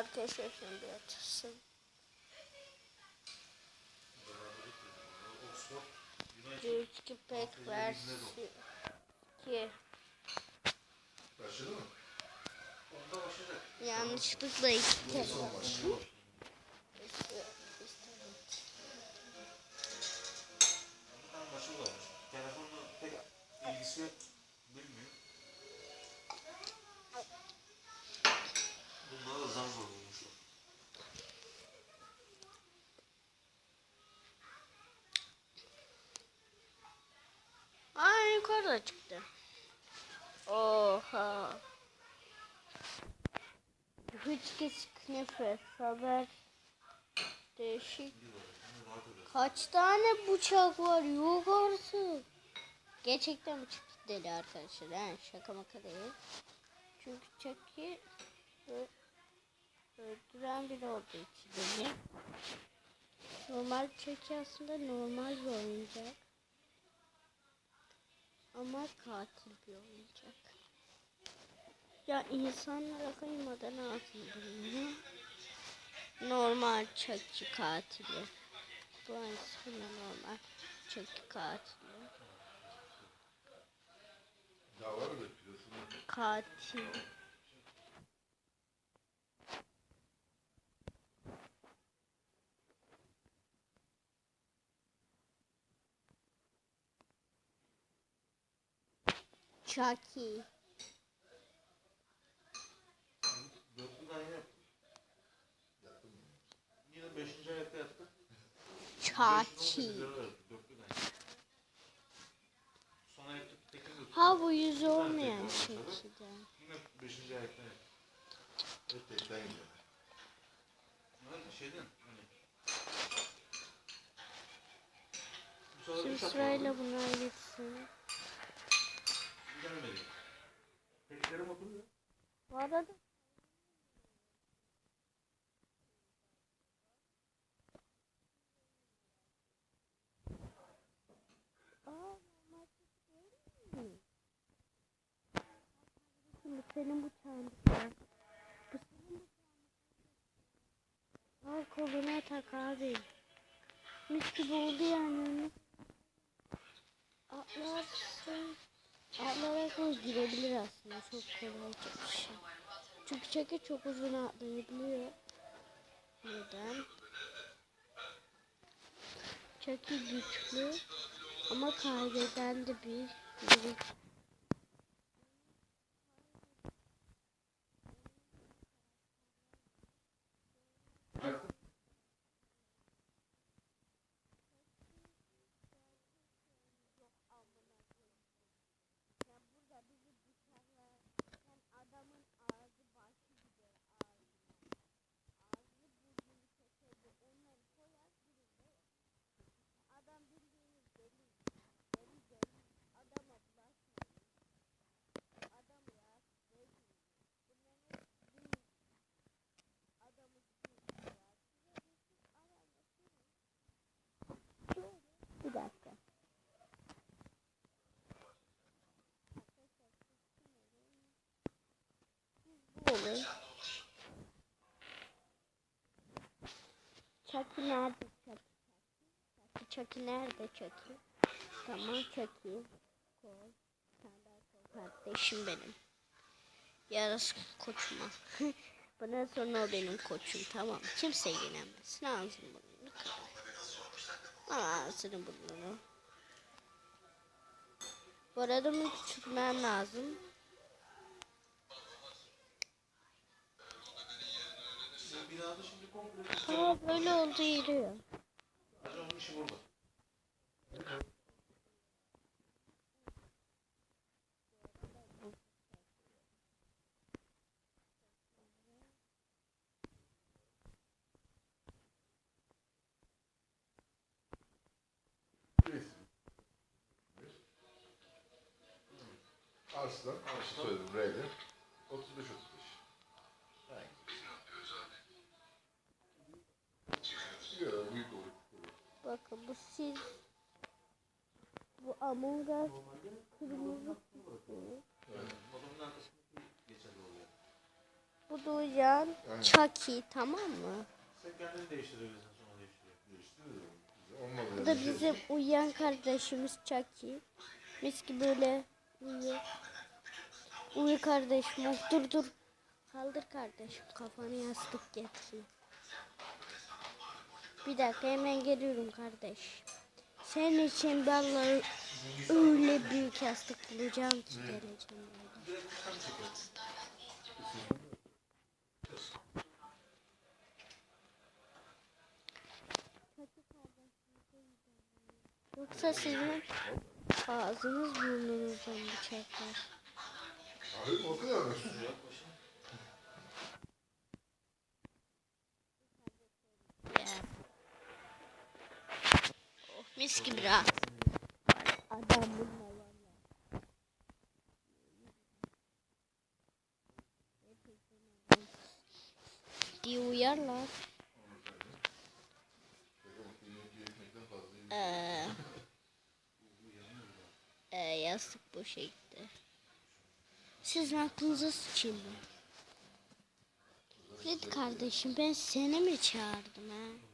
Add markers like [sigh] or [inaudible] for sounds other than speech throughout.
Arkadaşlar şimdi yatırsın. Oxford United Türk pek versiyon. Ki Başladı mı? yanlışlıkla iki kere. Bunlara da yukarıda çıktı. Oha. Hiç kesik nefes haber. Değişik. Kaç tane bıçak var yok artık. Gerçekten bıçak deli arkadaşlar. Yani şaka maka değil. Çünkü ö- öldüren biri olduğu için deli. Normal Chucky aslında normal bir oyuncak. Ama katil bir oyuncak. Ya insanlara kıymadan ağzını bulunuyor. Normal Chucky katili. Bu aslında normal Chucky katili. Katil. Chucky. Yaptık. Chucky. Ha bu yüzü olmayan Chucky'den. Yine beşinci Şimdi sırayla bunlar gitsin. Gelmedi. Peklerim oturuyor. Bu arada Aa, normal Chucky değil mi? Şimdi senin bıçağın. Bu senin bıçağın. Al koluna tak abi. Mis gibi oldu yani. Atlarsın. Atlayarak o girebilir aslında. Çok kolay bir şey. Çünkü çeke çok uzun atlayabiliyor. Neden? Çeki güçlü ama kaybeden de bir biri. Bir dakika. Bu olur. Chucky nerede Chucky? Chucky, Chucky nerede Chucky? Tamam Chucky. Koy. Sen daha koy. Kardeşim benim. Yarası koçuma. [laughs] Bundan sonra o benim koçum tamam. Kimse yenemez. Ağzını burnunu kırar. Ağzını burnunu. Bu arada bunu küçültmem lazım. Bu binada şimdi Aa böyle oldu yürüyor. Arslan. Arslan. Söyledim R'de. 35 35. Yok büyük olur. Bakın bu siz. Bu Among Us kırmızı. Bu da uyan. Aynen. Chucky tamam mı? Sen kendini değiştirebilirsin sonra. Olmadı Bu da bizim uyuyan kardeşimiz Chucky. Mis gibi böyle uyuyor. Uyu kardeşim. Dur dur. Kaldır kardeşim. Kafanı yastık getir. Bir dakika hemen geliyorum kardeş. Senin için vallahi öyle büyük yastık bulacağım ki geleceğim. Yoksa sizin ağzınız burnunuzdan bıçaklar. Abi o kadar mı? Ya. Oh, mis gibi. Adam bununla valla. Ee, ee, yastık bu şekilde. Sizin aklınıza sıçayım? Fred kardeşim ben seni mi çağırdım ha?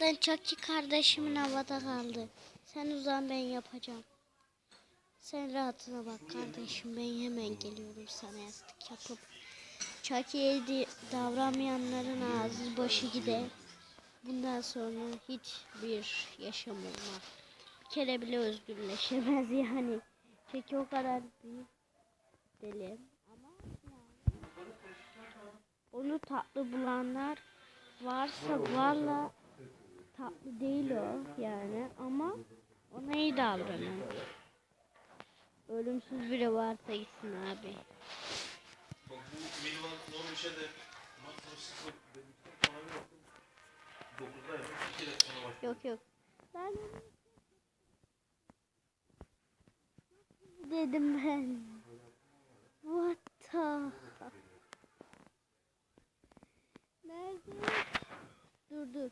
Ben Chucky kardeşimin havada kaldı. Sen uzan ben yapacağım. Sen rahatına bak kardeşim ben hemen geliyorum sana yastık yapıp. Chucky'ye davranmayanların ağzı başı gider. Bundan sonra hiçbir yaşam olmaz. Bir kere bile özgürleşemez yani. Çünkü o kadar büyük deli. Ama yani onu tatlı bulanlar varsa valla tatlı değil o yani ama ona iyi davranın. Ölümsüz biri varsa gitsin abi. Bak bu minimal Norwich'e de. Yok yok. Ben dedim ben. What the? Nerede? Dur dur.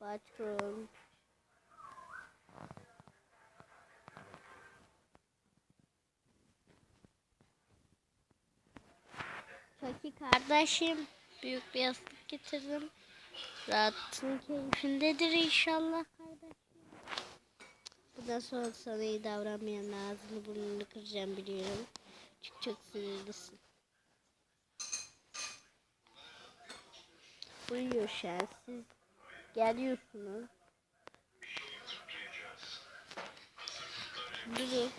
Patron. Çaki kardeşim büyük bir yastık getirdim. Rahatın keyfindedir inşallah kardeşim. Bundan sonra sana iyi davranmayan ağzını burnunu kıracağım biliyorum. Çünkü çok sinirlisin. Uyuyor şu an siz geliyorsunuz. Durun.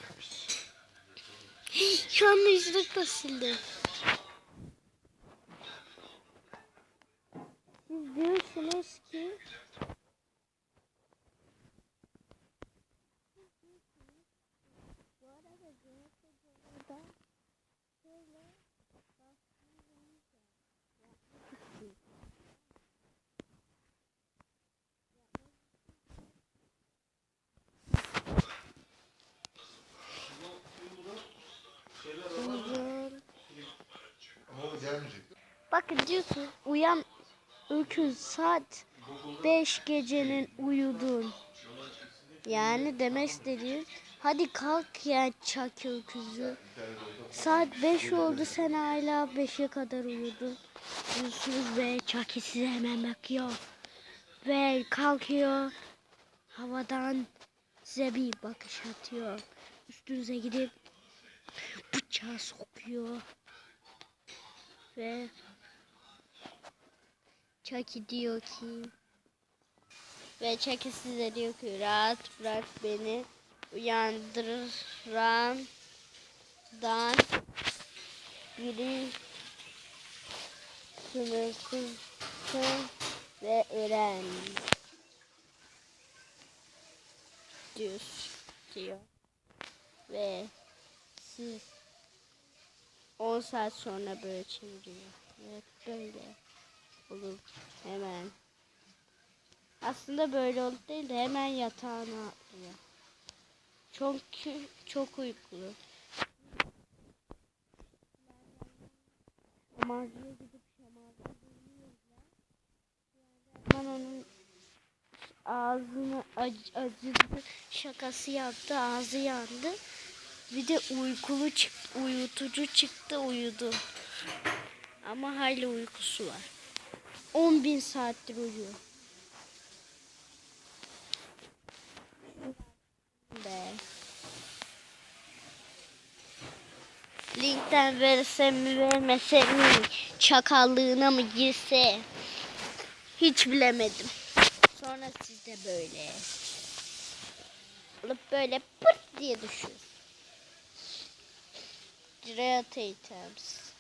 Yanlışlıkla sildim. Siz diyorsunuz ki bu arada burada şöyle Uyuyun. Ama o gelmeyecek. Bakın diyorsun uyan öküz saat 5 gecenin uyudun. Yani demek istediğim hadi kalk ya çak öküzü. Saat 5 oldu sen hala 5'e kadar uyudun. Diyorsunuz ve Chucky size hemen bakıyor. Ve kalkıyor. Havadan size bir bakış atıyor. Üstünüze gidip bıçağı sokuyor. Ve Chucky diyor ki ve Chucky size diyor ki rahat bırak beni uyandırandan biri sınırsızsın ve öğren diyor, diyor. Ve siz 10 saat sonra böyle çeviriyor. Evet böyle olur hemen. Aslında böyle olup değil de hemen yatağına atlıyor. Çünkü çok uykulu. Şamarcıya gidip şamarcı hemen onun ağzını ac- acıdı şakası yaptı ağzı yandı. Bir de uykulu çıktı, uyutucu çıktı uyudu. Ama hala uykusu var. 10 bin saattir uyuyor. Be. Linkten versem mi vermesem mi? Çakallığına mı girse? Hiç bilemedim. Sonra siz de böyle. Alıp böyle pırt diye düşüyor. Dread items.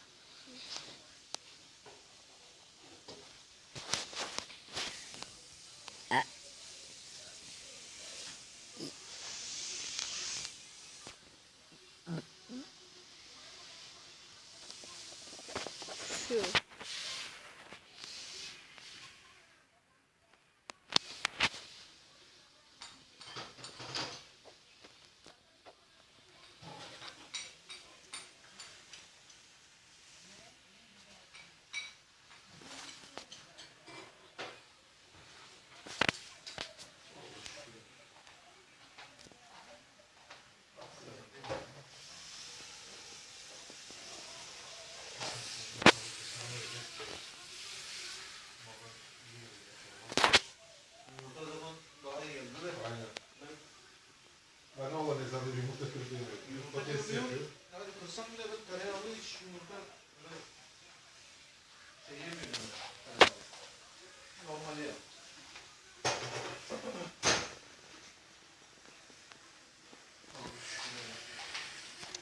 Hiç yumurta böyle şey yemiyorum. ben, tereyağlı. Normali yap.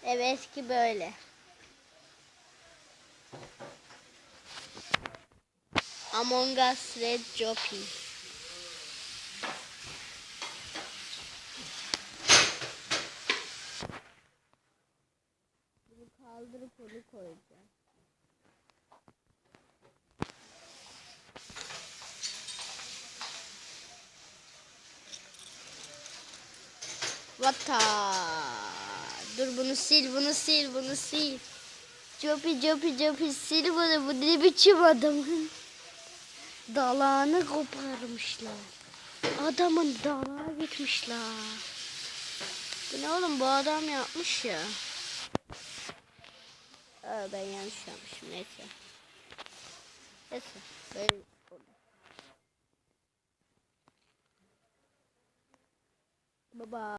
Evet ki böyle. Among Us Red Jockey. Onu koyacağım. Vata. Dur bunu sil, bunu sil, bunu sil. Copi copi copi sil bunu. Bu ne biçim adamın? [laughs] Dalağını koparmışlar. Adamın dalağı gitmişler. Bu ne oğlum bu adam yapmış ya. Aa, ben yanlış yapmışım neyse. Neyse böyle. Baba.